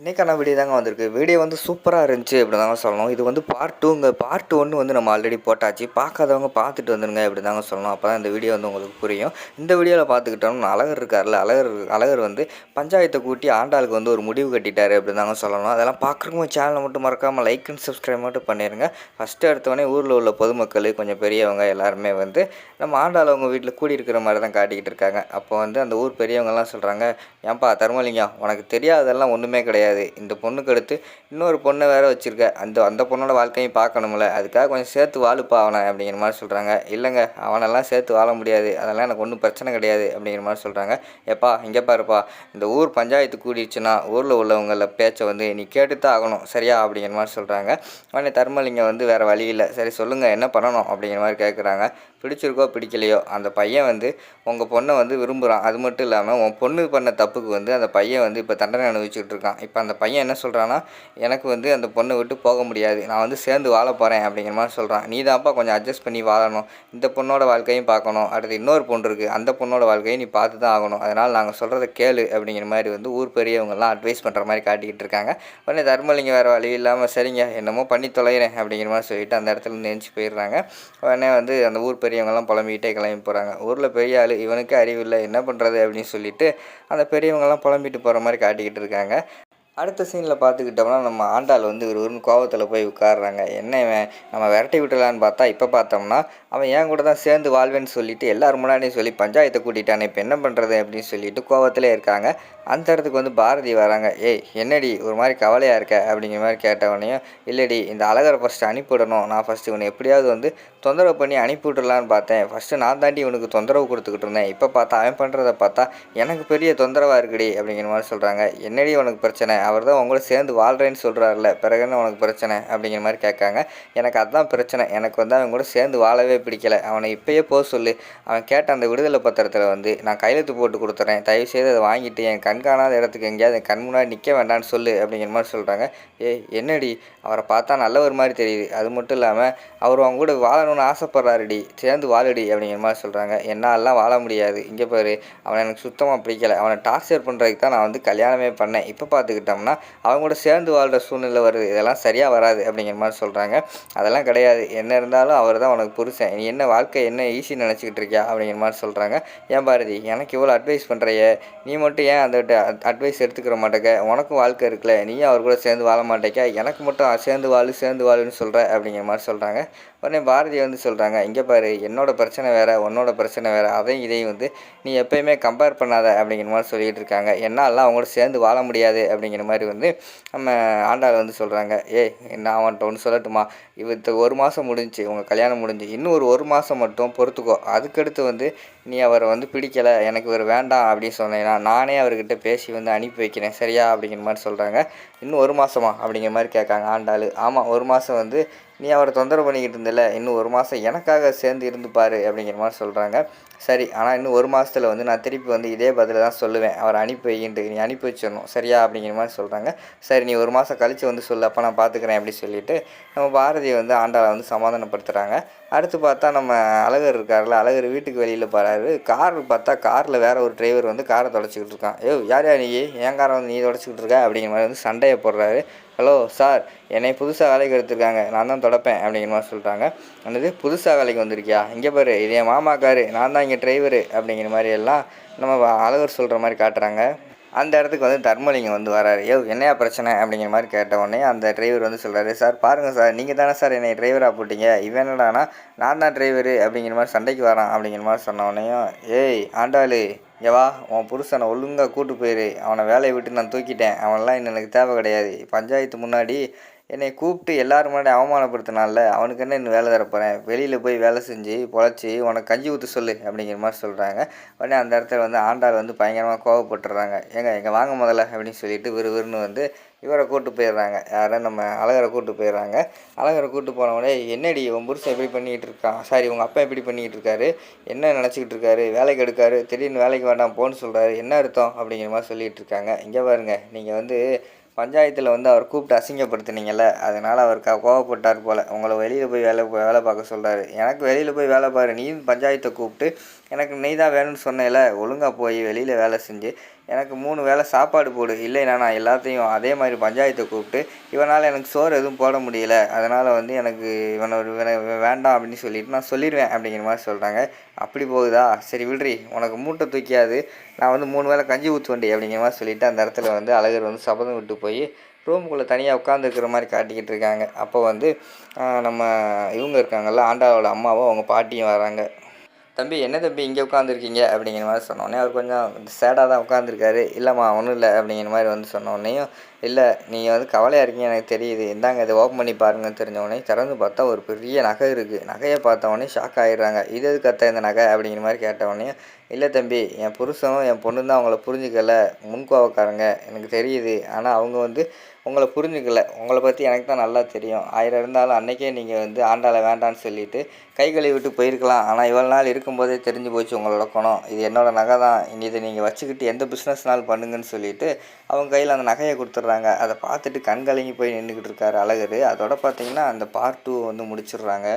இன்றைக்கான வீடியோ தாங்க வந்திருக்கு. வீடியோ வந்து சூப்பராக இருந்துச்சு அப்படி தாங்க சொல்லணும். இது வந்து பார்ட் டூங்க பார்ட் ஒன்று வந்து நம்ம ஆல்ரெடி போட்டாச்சு. பார்க்காதவங்க பார்த்துட்டு வந்துருங்க அப்படி தாங்க சொல்லணும். அப்போ தான் இந்த வீடியோ வந்து உங்களுக்கு புரியும். இந்த வீடியோவில் பார்த்துக்கிட்டோம்னா அழகர் இருக்கார்ல. அழகர் அழகர் வந்து பஞ்சாயத்தை கூட்டி ஆண்டாளுக்கு வந்து ஒரு முடிவு கட்டிட்டார் அப்படி தாங்க சொல்லணும். அதெல்லாம் பார்க்குறவங்க சேனலை மட்டும் மறக்காமல் லைக் அண்ட் சப்ஸ்கிரைப் மட்டும் பண்ணிடுங்க ஃபஸ்ட்டு எடுத்தவொடனே ஊரில் உள்ள பொதுமக்கள் கொஞ்சம் பெரியவங்க எல்லாருமே வந்து நம்ம ஆண்டாள் அவங்க வீட்டில் கூடி இருக்கிற மாதிரி தான் காட்டிக்கிட்டு இருக்காங்க. அப்போ வந்து அந்த ஊர் பெரியவங்கலாம் சொல்கிறாங்க ஏன்பா தர்மலிங்கம் உனக்கு தெரியாததெல்லாம் ஒன்றுமே கிடையாது. கிடையாது. இந்த பொண்ணுக்கு அடுத்து இன்னொரு பொண்ணை வேற வச்சுருக்க. அந்த அந்த பொண்ணோட வாழ்க்கையும் பார்க்கணும்ல. அதுக்காக கொஞ்சம் சேர்த்து வாழுப்பா அவனை அப்படிங்கிற மாதிரி சொல்கிறாங்க இல்லைங்க அவனெல்லாம் சேர்த்து வாழ முடியாது. அதெல்லாம் எனக்கு ஒன்றும் பிரச்சனை கிடையாது அப்படிங்கிற மாதிரி சொல்கிறாங்க எப்பா இங்கே பாருப்பா. இந்த ஊர் பஞ்சாயத்து கூடிடுச்சுன்னா ஊரில் உள்ளவங்கள பேச்சை வந்து நீ கேட்டு தான் ஆகணும். சரியா? அப்படிங்கிற மாதிரி சொல்கிறாங்க உடனே தர்மலிங்கம் வந்து வேறு வழி இல்லை. சரி சொல்லுங்கள் என்ன பண்ணணும்? அப்படிங்கிற மாதிரி கேட்குறாங்க பிடிச்சிருக்கோ பிடிக்கலையோ அந்த பையன் வந்து உங்கள் பொண்ணை வந்து விரும்புகிறான் அது மட்டும் இல்லாமல் உன் பொண்ணு பண்ண தப்புக்கு வந்து அந்த பையன் வந்து இப்போ தண்டனை அனுபவிச்சுட்டு இருக்கான். இப்போ அந்த பையன் என்ன சொல்கிறான்னா எனக்கு வந்து அந்த பொண்ணை விட்டு போக முடியாது. நான் வந்து சேர்ந்து வாழ போகிறேன் அப்படிங்கிற மாதிரி சொல்கிறான் நீ தான்ப்பா கொஞ்சம் அட்ஜஸ்ட் பண்ணி வாழணும். இந்த பொண்ணோட வாழ்க்கையும் பார்க்கணும். அடுத்து இன்னொரு பொண்ணு இருக்குது அந்த பொண்ணோட வாழ்க்கையும் நீ பார்த்து தான் ஆகணும். அதனால் நாங்கள் சொல்கிறத கேளு அப்படிங்கிற மாதிரி வந்து ஊர் பெரியவங்கெல்லாம் அட்வைஸ் பண்ணுற மாதிரி காட்டிக்கிட்டு இருக்காங்க. உடனே தர்மலிங்க வேறு வழி இல்லாமல் சரிங்க என்னமோ பண்ணி தொலைகிறேன் அப்படிங்கிற மாதிரி சொல்லிட்டு அந்த இடத்துல இருந்து போயிடுறாங்க. உடனே வந்து அந்த ஊர் பெரிய பெரியவங்கெல்லாம் புலம்பிக்கிட்டே கிளம்பி போகிறாங்க ஊரில் பெரிய ஆள் இவனுக்கு அறிவில்லை என்ன பண்ணுறது அப்படின்னு சொல்லிட்டு அந்த பெரியவங்கெல்லாம் புலம்பிட்டு போகிற மாதிரி காட்டிக்கிட்டு இருக்காங்க. அடுத்த சீனில் பார்த்துக்கிட்டோம்னா நம்ம ஆண்டாள் வந்து ஒரு ஒரு கோவத்தில் போய் உட்காடுறாங்க என்ன இவன்? நம்ம விரட்டி விட்டலான்னு பார்த்தா இப்போ பார்த்தோம்னா அவன் என் கூட தான் சேர்ந்து வாழ்வேன்னு சொல்லிட்டு எல்லாரும் முன்னாடியும் சொல்லி பஞ்சாயத்தை கூட்டிட்டானே இப்போ என்ன பண்ணுறது அப்படின்னு சொல்லிட்டு கோவத்தில் இருக்காங்க. அந்த இடத்துக்கு வந்து பாரதி வராங்க. ஏய் என்னடி ஒரு மாதிரி கவலையாக இருக்க? அப்படிங்கிற மாதிரி கேட்டவனையும் இல்லைடி இந்த அழகரை ஃபஸ்ட்டு அனுப்பிவிடணும் நான் ஃபஸ்ட்டு இவனை எப்படியாவது வந்து தொந்தரவு பண்ணி அனுப்பிவிடலான்னு பார்த்தேன். ஃபஸ்ட்டு நான் தாண்டி இவனுக்கு தொந்தரவு கொடுத்துக்கிட்டு இருந்தேன். இப்போ பார்த்தா அவன் பண்ணுறத பார்த்தா எனக்கு பெரிய தொந்தரவாக இருக்குடி அப்படிங்கிற மாதிரி சொல்கிறாங்க என்னடி உனக்கு பிரச்சனை? அவர் தான் உங்களை சேர்ந்து வாழ்கிறேன்னு சொல்கிறாருல பிறகு என்ன உனக்கு பிரச்சனை? அப்படிங்கிற மாதிரி கேட்காங்க. எனக்கு அதுதான் பிரச்சனை. எனக்கு வந்து அவன் கூட சேர்ந்து வாழவே பிடிக்கல. அவனை இப்போயே போக சொல்லு. அவன் கேட்ட அந்த விடுதலை பத்திரத்தில் வந்து நான் கையெழுத்து போட்டு கொடுத்துறேன். தயவு செய்து அதை வாங்கிட்டு என் கண் காணாத இடத்துக்கு எங்கேயாவது கண் முன்னாடி நிற்க வேண்டாம்னு சொல்லு. அப்படிங்கிற மாதிரி சொல்கிறாங்க ஏய் என்னடி? அவரை பார்த்தா நல்லவர் மாதிரி தெரியுது. அது மட்டும் இல்லாமல் அவர் அவங்க கூட வாழணும்னு ஆசைப்பட்றாருடி. சேர்ந்து வாழுடி. அப்படிங்கிற மாதிரி சொல்கிறாங்க என்னாலலாம் வாழ முடியாது. இங்கே பாரு. அவனை எனக்கு சுத்தமாக பிடிக்கல. அவனை டார்ச்சர் பண்ணுறதுக்கு தான் நான் வந்து கல்யாணமே பண்ணேன். இப்போ பார்த்துக்கிட்டேன் அவங்க கூட சேர்ந்து வாழ்கிற சூழ்நிலை வருது. இதெல்லாம் சரியாக வராது அப்படிங்கிற மாதிரி சொல்கிறாங்க அதெல்லாம் கிடையாது. என்ன இருந்தாலும் அவர் தான் உனக்கு புருஷன். நீ என்ன வாழ்க்கை என்ன ஈஸி நினச்சிக்கிட்டு இருக்கியா அப்படிங்கிற மாதிரி சொல்கிறாங்க ஏன் பாரதி? எனக்கு இவ்வளோ அட்வைஸ் பண்ணுறையே நீ மட்டும் ஏன் அந்த அட்வைஸ் எடுத்துக்கிற மாட்டேக்க? உனக்கும் வாழ்க்கை இருக்குல்ல. நீயும் அவர் கூட சேர்ந்து வாழ மாட்டேக்க? எனக்கு மட்டும் சேர்ந்து வாழு சேர்ந்து வாழுன்னு சொல்கிற அப்படிங்கிற மாதிரி சொல்கிறாங்க உடனே பாரதி வந்து சொல்கிறாங்க இங்கே பாரு என்னோடய பிரச்சனை வேறு உன்னோட பிரச்சனை வேறு. அதையும் இதையும் வந்து நீ எப்பயுமே கம்பேர் பண்ணாத அப்படிங்கிற மாதிரி சொல்லிகிட்டு இருக்காங்க. என்னாலாம் அவங்களோட சேர்ந்து வாழ முடியாது அப்படிங்கிற மாதிரி வந்து நம்ம ஆண்டாள் வந்து சொல்கிறாங்க ஏய் நான் அவன்கிட்ட ஒன்று சொல்லட்டுமா? இவத்த ஒரு மாதம் முடிஞ்சுச்சு உங்கள் கல்யாணம் முடிஞ்சு இன்னும் ஒரு ஒரு மாதம் மட்டும் பொறுத்துக்கோ. அதுக்கடுத்து வந்து நீ அவரை வந்து பிடிக்கலை எனக்கு இவர் வேண்டாம் அப்படின்னு சொன்னேன்னா நானே அவர்கிட்ட பேசி வந்து அனுப்பி வைக்கிறேன். சரியா? அப்படிங்கிற மாதிரி சொல்கிறாங்க இன்னும் ஒரு மாதமா அப்படிங்கிற மாதிரி கேட்காங்க ஆண்டாள். ஆமாம் ஒரு மாதம் வந்து நீ அவரை தொந்தரவு பண்ணிக்கிட்டு இருந்தில்ல இன்னும் ஒரு மாதம் எனக்காக சேர்ந்து இருந்துப்பார் அப்படிங்கிற மாதிரி சொல்கிறாங்க சரி ஆனால் இன்னும் ஒரு மாதத்தில் வந்து நான் திருப்பி வந்து இதே பதில் தான் சொல்லுவேன். அவரை அனுப்பி வைக்கின்ட்டு நீ அனுப்பி வச்சிடணும். சரியா? அப்படிங்கிற மாதிரி சொல்கிறாங்க சரி நீ ஒரு மாதம் கழித்து வந்து சொல்லு அப்போ நான் பார்த்துக்கிறேன் அப்படி சொல்லிவிட்டு நம்ம பாரதியை வந்து ஆண்டாளை வந்து சமாதானப்படுத்துகிறாங்க அடுத்து பார்த்தா நம்ம அழகர் இருக்கார்ல அழகர் வீட்டுக்கு வெளியில் போகிறாரு கார் பார்த்தா காரில் வேறு ஒரு டிரைவர் வந்து காரை தொடச்சிக்கிட்டு இருக்கான். ஏ யார் யார் நீ? என் காரை வந்து நீ தொடச்சிக்கிட்டு இருக்க? அப்படிங்கிற மாதிரி வந்து சண்டையை போடுறாரு. ஹலோ சார் என்னை புதுசாக வேலைக்கு எடுத்திருக்காங்க. நான் தான் தொடப்பேன் அப்படிங்கிற மாதிரி சொல்கிறாங்க என்னது புதுசாக வேலைக்கு வந்திருக்கியா? இங்கே பாரு இது என் மாமா நான் தான் இங்கே டிரைவரு அப்படிங்கிற மாதிரி எல்லாம் நம்ம அழகர் சொல்கிற மாதிரி காட்டுறாங்க. அந்த இடத்துக்கு வந்து தர்மலிங்கம் வந்து வராரு. ஏ என்னையா பிரச்சனை? அப்படிங்கிற மாதிரி கேட்ட உடனே அந்த டிரைவர் வந்து சொல்கிறாரு சார் பாருங்கள் சார் நீங்கள் தானே சார் என்னை டிரைவராக போட்டிங்க? இவன் என்னடானா நான் தான் டிரைவரு அப்படிங்கிற மாதிரி சண்டைக்கு வரான். அப்படிங்கிற மாதிரி சொன்ன உடனேயும் ஏய் ஆண்டாளு இங்கே வா உன் புருஷனை ஒழுங்காக கூட்டு போயிரு. அவனை வேலையை விட்டு நான் தூக்கிட்டேன். அவனெல்லாம் இன்னும் எனக்கு தேவை கிடையாது. பஞ்சாயத்து முன்னாடி என்னை கூப்பிட்டு எல்லாரும் முன்னாடி அவமானப்படுத்தினால அவனுக்கு என்ன இன்னும் வேலை தரப்போகிறேன் வெளியில் போய் வேலை செஞ்சு பொழைச்சி உனக்கு கஞ்சி ஊற்ற சொல்லு அப்படிங்கிற மாதிரி சொல்கிறாங்க உடனே அந்த இடத்துல வந்து ஆண்டாள் வந்து பயங்கரமாக கோவப்பட்டுறாங்க. ஏங்க எங்கே வாங்க முதல்ல அப்படின்னு சொல்லிட்டு விறுவிறுன்னு வந்து இவரை கூட்டு போயிடுறாங்க. யாரை நம்ம அழகரை கூட்டு போயிடுறாங்க. அழகரை கூட்டு போனவுடனே என்னடி உன் புருஷன் எப்படி பண்ணிக்கிட்டு இருக்கான்? சாரி உங்கள் அப்பா எப்படி பண்ணிக்கிட்டு இருக்காரு. என்ன நினச்சிக்கிட்டு இருக்காரு? வேலைக்கு எடுக்காரு. திடீர்னு வேலைக்கு வேண்டாம் போன்னு சொல்கிறாரு என்ன அர்த்தம்? அப்படிங்கிற மாதிரி சொல்லிகிட்டு இருக்காங்க. இங்கே பாருங்கள் நீங்கள் வந்து பஞ்சாயத்தில் வந்து அவர் கூப்பிட்டு அசிங்கப்படுத்துனீங்கல்ல அதனால் அவர் க கோவப்பட்டார் போல். உங்களை வெளியில் போய் வேலை வேலை பார்க்க சொல்கிறாரு எனக்கு வெளியில் போய் வேலை பாரு. நீ பஞ்சாயத்தை கூப்பிட்டு எனக்கு நெய் தான் வேணும்னு சொன்னேல ஒழுங்காக போய் வெளியில் வேலை செஞ்சு எனக்கு மூணு வேளை சாப்பாடு போடு. இல்லைனா நான் எல்லாத்தையும் அதே மாதிரி பஞ்சாயத்தை கூப்பிட்டு இவனால் எனக்கு சோறு எதுவும் போட முடியல. அதனால் வந்து எனக்கு இவனை ஒரு இவனை வேண்டாம் அப்படின்னு சொல்லிட்டு நான் சொல்லிடுவேன் அப்படிங்கிற மாதிரி சொல்கிறாங்க அப்படி போகுதா? சரி விடுறி உனக்கு மூட்டை தூக்கியாது. நான் வந்து மூணு வேளை கஞ்சி ஊற்றுவண்டி அப்படிங்கிற மாதிரி சொல்லிட்டு அந்த இடத்துல வந்து அழகர் வந்து சபதம் விட்டு போய் ரூமுக்குள்ளே தனியாக உட்காந்துருக்கிற மாதிரி காட்டிக்கிட்டு இருக்காங்க. அப்போ வந்து நம்ம இவங்க இருக்காங்கல்ல ஆண்டாவோட அம்மாவும் அவங்க பாட்டியும் வராங்க. தம்பி என்ன தம்பி இங்கே உட்காந்துருக்கீங்க அப்படிங்கிற மாதிரி சொன்னோடனே அவர் கொஞ்சம் சேடாக தான் உட்காந்துருக்காரு இல்லைம்மா ஒன்றும் இல்லை அப்படிங்கிற மாதிரி வந்து சொன்னோடனேயும் இல்லை நீங்கள் வந்து கவலையாக இருக்கீங்க எனக்கு தெரியுது. இந்தாங்க இதை ஓப்பன் பண்ணி பாருங்கன்னு தெரிஞ்சவொடனே திறந்து பார்த்தா ஒரு பெரிய நகை இருக்குது நகையை பார்த்தவொடனே ஷாக் ஆகிடுறாங்க இது எதுக்கு அத்தை இந்த நகை? அப்படிங்கிற மாதிரி கேட்டவொடனே இல்லை தம்பி என் புருஷனும் என் பொண்ணு தான் அவங்கள புரிஞ்சுக்கல. முன்கோவக்காரங்க. எனக்கு தெரியுது. ஆனால் அவங்க வந்து உங்களை புரிஞ்சுக்கல. உங்களை பற்றி எனக்கு தான் நல்லா தெரியும். ஆயிரம் இருந்தாலும் அன்றைக்கே நீங்கள் வந்து ஆண்டாளை வேண்டான்னு சொல்லிவிட்டு கை கழுவி விட்டு போயிருக்கலாம். ஆனால் இவ்வளோ நாள் இருக்கும்போதே தெரிஞ்சு போச்சு உங்களோட குணம் இது என்னோடய நகை தான். இனி இதை நீங்கள் வச்சுக்கிட்டு எந்த பிஸ்னஸ்னாலும் பண்ணுங்கன்னு சொல்லிவிட்டு அவங்க கையில் அந்த நகையை கொடுத்துட்றாங்க. அதை பார்த்துட்டு கண் கலங்கி போய் நின்றுக்கிட்டு இருக்காரு அழகர். அதோட பார்த்தீங்கன்னா அந்த பார்ட் டூ வந்து முடிச்சிடுறாங்க.